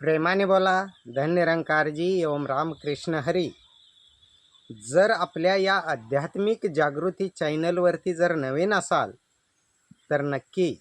प्रेमाने बोला धन्यरंकारजी ओम राम कृष्ण हरी. जर आपल्या या आध्यात्मिक जागृती चॅनलवरती जर नवीन असाल तर नक्की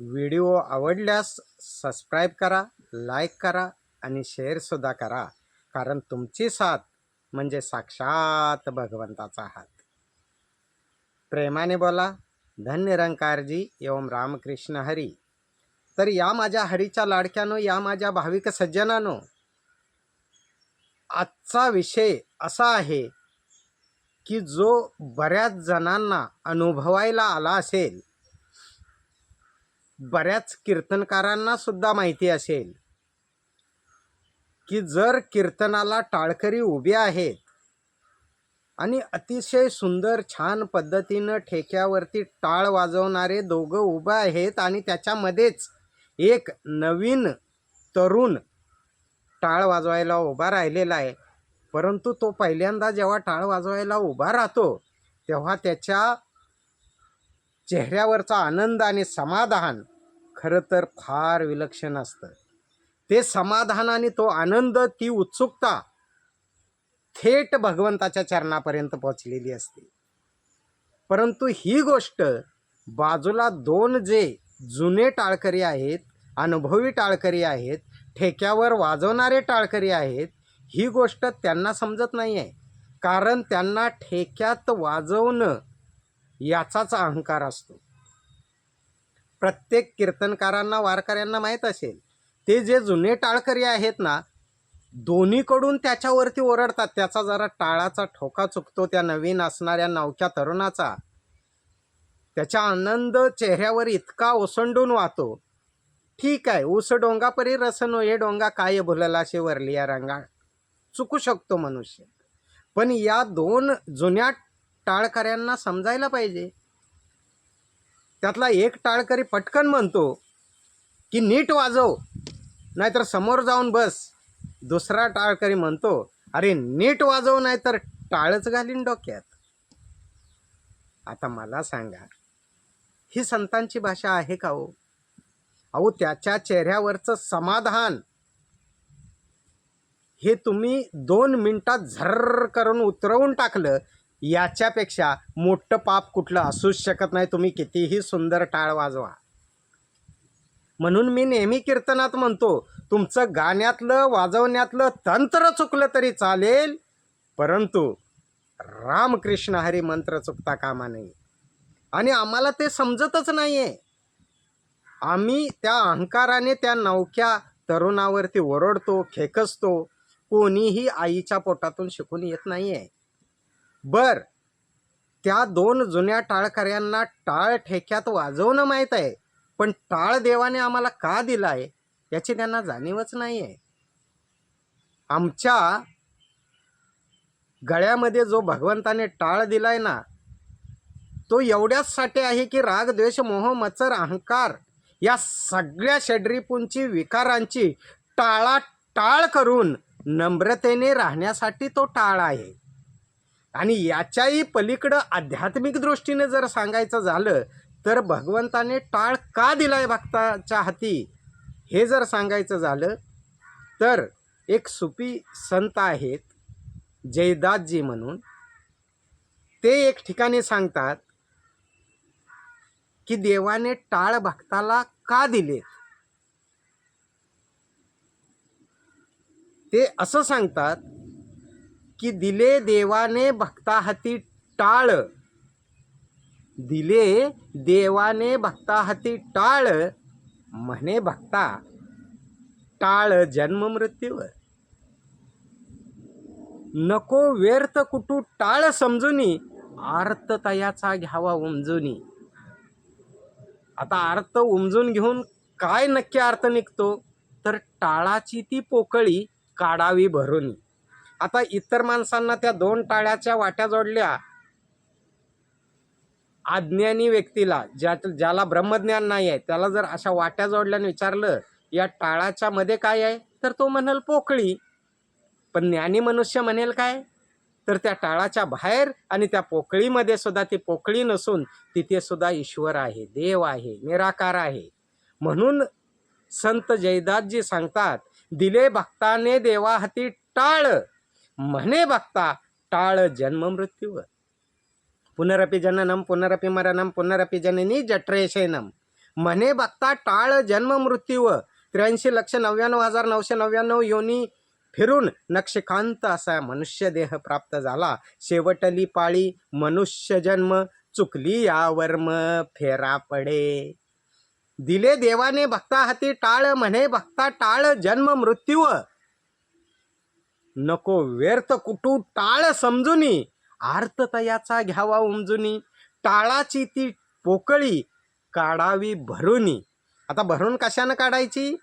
व्हिडिओ आवडल्यास सबस्क्राईब करा लाईक करा आणि शेअरसुद्धा करा. कारण तुमची साथ म्हणजे साक्षात भगवंताचा हात. प्रेमाने बोला धन्यरंकारजी ओम रामकृष्ण हरी. तर या माझ्या हरीच्या लाडक्यानो या माझ्या भाविक सज्जनानो आजचा विषय असा आहे की जो बऱ्याच जणांना अनुभवायला आला असेल बऱ्याच कीर्तनकारांना सुद्धा माहिती असेल की जर कीर्तनाला टाळकरी उभे आहेत आणि अतिशय सुंदर छान पद्धतीनं ठेक्यावरती टाळ वाजवणारे दोघं उभं आहेत आणि त्याच्यामध्येच एक नवीन तरुण टाळ वाजवायला उभा राहिलेला आहे. परंतु तो पहिल्यांदा जेव्हा टाळ वाजवायला उभा राहतो तेव्हा त्याच्या चेहऱ्यावरचा आनंद आणि समाधान खरं तर फार विलक्षण असतं. ते समाधान आणि तो आनंद ती उत्सुकता थेट भगवंताच्या चरणापर्यंत पोचलेली असते. परंतु ही गोष्ट बाजूला दोन जे जुने टाळकरी आहेत अनुभवी टाळकरी आहेत ठेक्यावर वाजवणारे टाळकरी आहेत ही गोष्ट त्यांना समजत नाही आहे कारण त्यांना ठेक्यात वाजवणं याचाच अहंकार असतो. प्रत्येक कीर्तनकारांना वारकऱ्यांना माहीत असेल ते जे जुने टाळकरी आहेत ना दोन्हीकडून त्याच्यावरती ओरडतात. त्याचा जरा टाळाचा ठोका चुकतो त्या नवीन असणाऱ्या नवख्या तरुणाचा. त्याचा आनंद चेहऱ्यावर इतका ओसंडून वाहतो. ठीक आहे ऊस डोंगा परी रसनो हो, हे डोंगा काय भुलला असे वरली या रंगा चुकू शकतो मनुष्य. पण या दोन जुन्या टाळकऱ्यांना समजायला पाहिजे. त्यातला एक टाळकरी पटकन म्हणतो की नीट वाजव नाहीतर समोर जाऊन बस. दुसरा टाळकरी म्हणतो अरे नीट वाजव नाहीतर टाळच घालीन डोक्यात. आता मला सांगा ही संतांची भाषा आहे का हो? अहो त्याच्या चेहऱ्यावरचं समाधान. हे तुम्ही दोन मिनटात झर्र करून उतरवून टाकलं याच्यापेक्षा मोठं पाप कुठलं असूच शकत नाही. तुम्ही कितीही सुंदर टाळ वाजवा. म्हणून मी नेहमी कीर्तनात म्हणतो तुमचं गाण्यातलं वाजवण्यातलं तंत्र चुकलं तरी चालेल परंतु रामकृष्ण हरी मंत्र चुकता कामा नये. आणि आम्हाला ते समजतच नाही आहे आम्ही त्या अहंकाराने त्या नवख्या तरुणावरती ओरडतो खेकसतो. कोणीही आईच्या पोटातून शिकून येत नाही आहे बर त्या दोन जुन्या टाळकऱ्यांना टाळ ठेक्यात वाजवणं माहीत आहे पण टाळ देवाने आम्हाला का दिला आहे याची त्यांना जाणीवच नाही आहे आमच्या गळ्यामध्ये जो भगवंताने टाळ दिलाय ना तो एवढ्याचसाठी आहे की राग द्वेष मोह मत्सर अहंकार या सगळ्या षड्रिपूंची विकारांची टाळा टाळ करून नम्रतेने राहण्यासाठी तो टाळ आहे. आणि याच्याही पलीकडं आध्यात्मिक दृष्टीने जर सांगायचं झालं तर भगवंताने टाळ का दिलाय भक्ताच्या हाती? हे जर सांगायचं झालं तर एक सुपी संत आहेत जयदासजी म्हणून. ते एक ठिकाणी सांगतात की देवाने टाळ भक्ताला का दिले? ते असं सांगतात की दिले देवाने भक्ता हाती टाळ. दिले देवाने भक्ता हाती टाळ म्हणे भक्ता टाळ जन्म मृत्यूवर. नको व्यर्थ कुठू टाळ समजुनी आर्त तयाचा घ्यावा उमजुनी. आता अर्थ उमजून घेऊन काय नक्की अर्थ निघतो? तर टाळाची ती पोकळी काढावी भरून. आता इतर माणसांना त्या दोन टाळ्याच्या वाट्या जोडल्या. अज्ञानी व्यक्तीला ज्या ज्याला ब्रह्मज्ञान नाही आहे त्याला जर अशा वाट्या जोडल्याने विचारलं या टाळाच्या मध्ये काय आहे? तर तो म्हणेल पोकळी. पण ज्ञानी मनुष्य म्हणेल काय? तर त्या टाळाच्या बाहेर आणि त्या पोकळीमध्ये सुद्धा ती पोकळी नसून तिथे सुद्धा ईश्वर आहे देव आहे निराकार आहे. म्हणून संत जयदासजी सांगतात दिले भक्ताने देवा हाती टाळ म्हणे भक्ता टाळ जन्म मृत्यू पुनरपी जननम पुनरपी मरणम पुनरपी जननी जठरेशेनम. म्हणे बघता टाळ जन्म मृत्यू त्र्याऐंशी लक्ष नव्याण्णव हजार नऊशे नव्याण्णव योनी फिरून नक्षकांत असा मनुष्य देह प्राप्त झाला. शेवटली पाळी मनुष्य जन्म चुकली यावर्म फेरा पडे. दिले देवाने भक्ता हाती टाळ म्हणे भक्ता टाळ जन्म मृत्यू. नको व्यर्थ कुटू टाळ समजुनी आर्ततयाचा घ्यावा उमजुनी टाळाची ती पोकळी काढावी भरूनी. आता भरून कशानं काढायची?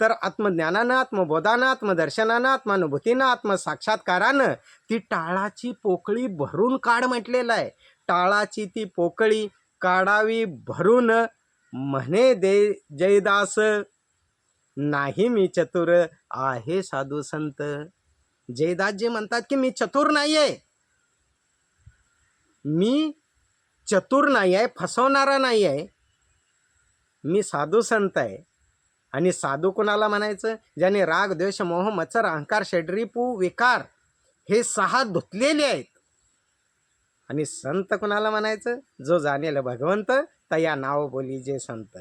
तर आत्मज्ञानानं आत्मबोधानं आत्मदर्शनानं आत्मानुभूतीनं आत्मसाक्षात्कारानं ती टाळाची पोकळी भरून काढ म्हटलेलं आहे. टाळाची ती पोकळी काढावी भरून म्हणे दे जयदास नाही मी चतुर आहे साधू संत. जयदास जे म्हणतात की मी चतुर नाही आहे मी चतुर नाही आहे फसवणारा नाही आहे मी साधू संत आहे. आणि साधू कुणाला म्हणायचं? ज्याने राग द्वेष मोह मत्सर अहंकार षड्रिपू विकार हे सहा धुतलेले आहेत. आणि संत कुणाला म्हणायचं? जो जाणेल भगवंत तया नाव बोली जे संत.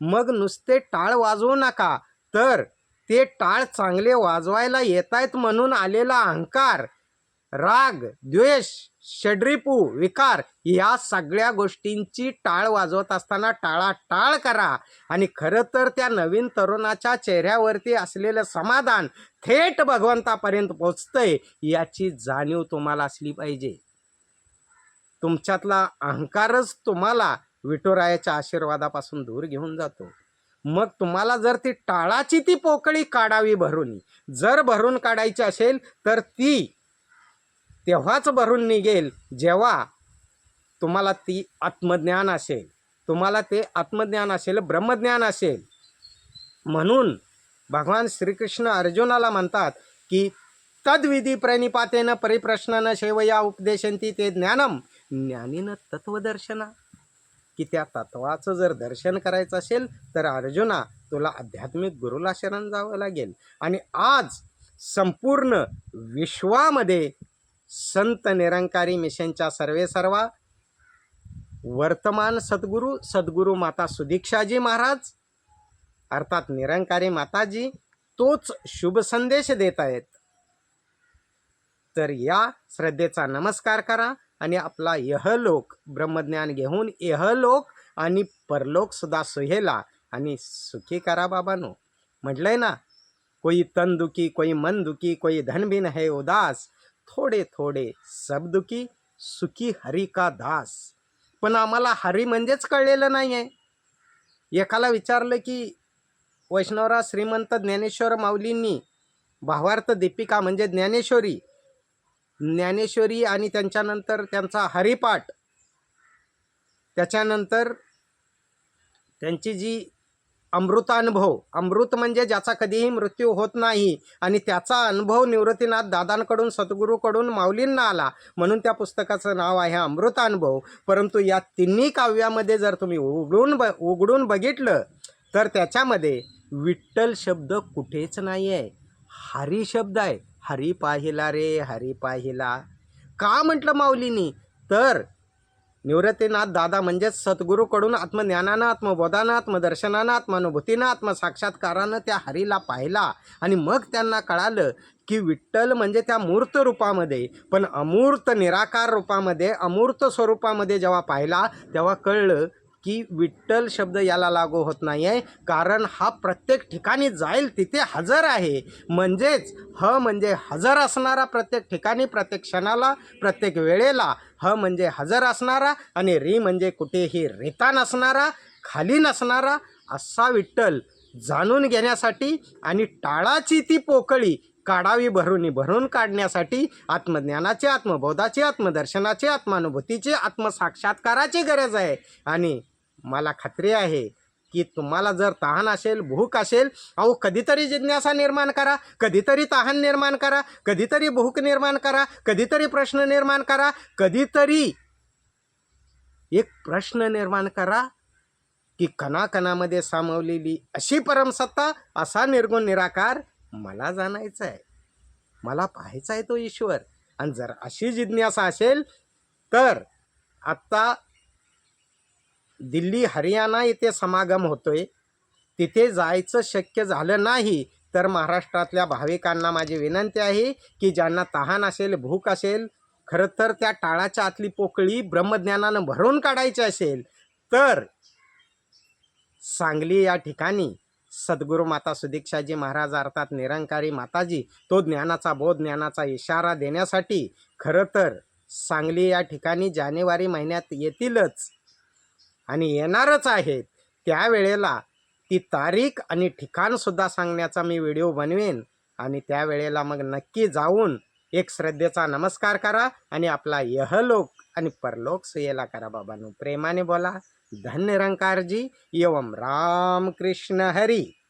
मग नुसते टाळ वाजवू नका. तर ते टाळ चांगले वाजवायला येत आहेत म्हणून आलेला अहंकार राग द्वेष षड्रिपू विकार या सगळ्या गोष्टींची टाळ वाजवत असताना टाळा टाळ करा. आणि खरं तर त्या नवीन तरुणाच्या चेहऱ्यावरती असलेलं समाधान थेट भगवंतापर्यंत पोचतंय याची जाणीव तुम्हाला असली पाहिजे. तुमच्यातला अहंकारच तुम्हाला विठुरायाच्या आशीर्वादापासून दूर घेऊन जातो. मग तुम्हाला जर ती टाळाची ती पोकळी काढावी भरून जर भरून काढायची असेल तर ती तेव्हाच भरून निघेल जेव्हा तुम्हाला ती आत्मज्ञान असेल. तुम्हाला ते आत्मज्ञान असेल ब्रह्मज्ञान असेल. म्हणून भगवान श्रीकृष्ण अर्जुनाला म्हणतात की तद्विधी प्रणिपातेनं परिप्रश्नानं शेवया उपदेशंती ते ज्ञानम. ज्ञानीनं तत्वदर्शना की त्या तत्वाचं जर दर्शन करायचं असेल तर अर्जुना तुला आध्यात्मिक गुरुला शरण जावं लागेल. आणि आज संपूर्ण विश्वामध्ये संत निरंकारी मिशनच्या सर्वे सर्वा. वर्तमान सद्गुरू सद्गुरू माता सुदीक्षाजी महाराज. अर्थात निरंकारी माताजी तोच शुभ संदेश देत आहेत. तर या श्रद्धेचा नमस्कार करा आणि आपला यहलोक ब्रह्मज्ञान घेऊन यहलोक आणि परलोक सुद्धा सुहेला आणि सुखी करा बाबानो. म्हटलंय ना कोई तन दुखी कोई मन दुखी कोई धनबीन है उदास. थोडे थोडे सबदुखी सुखी हरी का दास? पण आम्हाला हरी म्हणजेच कळलेलं नाही आहे एकाला विचारलं की वैष्णवराव श्रीमंत ज्ञानेश्वर माऊलींनी भावार्थ दीपिका म्हणजे ज्ञानेश्वरी? ज्ञानेश्वरी आणि त्यांच्यानंतर त्यांचा हरिपाठ. त्याच्यानंतर त्यांची जी अमृतानुभव. अमृत म्हणजे ज्याचा कधीही मृत्यू होत नाही आणि त्याचा अनुभव निवृत्तीनाथ दादांकडून सद्गुरूकडून माऊलींना आला. म्हणून त्या पुस्तकाचं नाव आहे अमृतानुभव. परंतु या तिन्ही काव्यामध्ये जर तुम्ही उघडून ब उघडून बघितलं तर त्याच्यामध्ये विठ्ठल शब्द कुठेच नाही आहे हरी शब्द आहे. हरी पाहिला रे हरी पाहिला. का म्हटलं माऊलीनी? तर निवृत्तीनाथ दादा म्हणजेच सद्गुरूकडून आत्मज्ञानानं आत्मबोधानं आत्मदर्शनानं आत्मानुभूतीनं आत्मसाक्षात्कारानं त्या हरीला पाहिला. आणि मग त्यांना कळालं की विठ्ठल म्हणजे त्या मूर्त रूपामध्ये पण अमूर्त निराकार रूपामध्ये अमूर्त स्वरूपामध्ये जेव्हा पाहिला तेव्हा कळलं की विठ्ठल शब्द याला लागू होत नाही आहे कारण हा प्रत्येक ठिकाणी जाईल तिथे हजर आहे. म्हणजेच ह म्हणजे हजर असणारा प्रत्येक ठिकाणी प्रत्येक क्षणाला प्रत्येक वेळेला. ह म्हणजे हजर असणारा आणि री म्हणजे कुठेही रेता नसणारा खाली नसणारा असा विठ्ठल. जाणून घेण्यासाठी आणि टाळाची ती पोकळी काढावी भरून भरून काढण्यासाठी आत्मज्ञानाचे आत्मबोधाचे आत्मदर्शनाचे आत्मानुभूतीचे आत्मसाक्षात्काराची गरज आहे. आणि मला खात्री आहे की तुम्हाला जर तहान असेल भूक असेल अहो कधीतरी जिज्ञासा निर्माण करा कधीतरी तहान निर्माण करा कधीतरी भूक निर्माण करा कधीतरी प्रश्न निर्माण करा कधीतरी एक प्रश्न निर्माण करा की कणाकणामध्ये सामावलेली अशी परमसत्ता असा निर्गुण निराकार मला जाणायचा आहे. मला पाहायचा आहे तो ईश्वर. आणि जर अशी जिज्ञासा असेल तर आत्ता दिल्ली हरियाणा येथे समागम होतोय. तिथे जायचं शक्य झालं नाही तर महाराष्ट्रातल्या भाविकांना माझी विनंती आहे की ज्यांना तहान असेल भूक असेल खरं तर त्या टाळाच्या आतली पोकळी ब्रह्मज्ञानानं भरून काढायची असेल तर सांगली या ठिकाणी सद्गुरू माता सुदीक्षाजी महाराज अर्थात निरंकारी माताजी तो ज्ञानाचा बोध ज्ञानाचा इशारा देण्यासाठी खरं तर सांगली या ठिकाणी जानेवारी महिन्यात येतीलच. आणि येणारच आहेत. त्यावेळेला ती तारीख आणि ठिकाणसुद्धा सांगण्याचा मी व्हिडिओ बनवेन. आणि त्यावेळेला मग नक्की जाऊन एक श्रद्धेचा नमस्कार करा आणि आपला यहलोक आणि परलोक सुयेला करा बाबांनो. प्रेमाने बोला. धन्य रंकारजी. एवम राम कृष्ण हरी.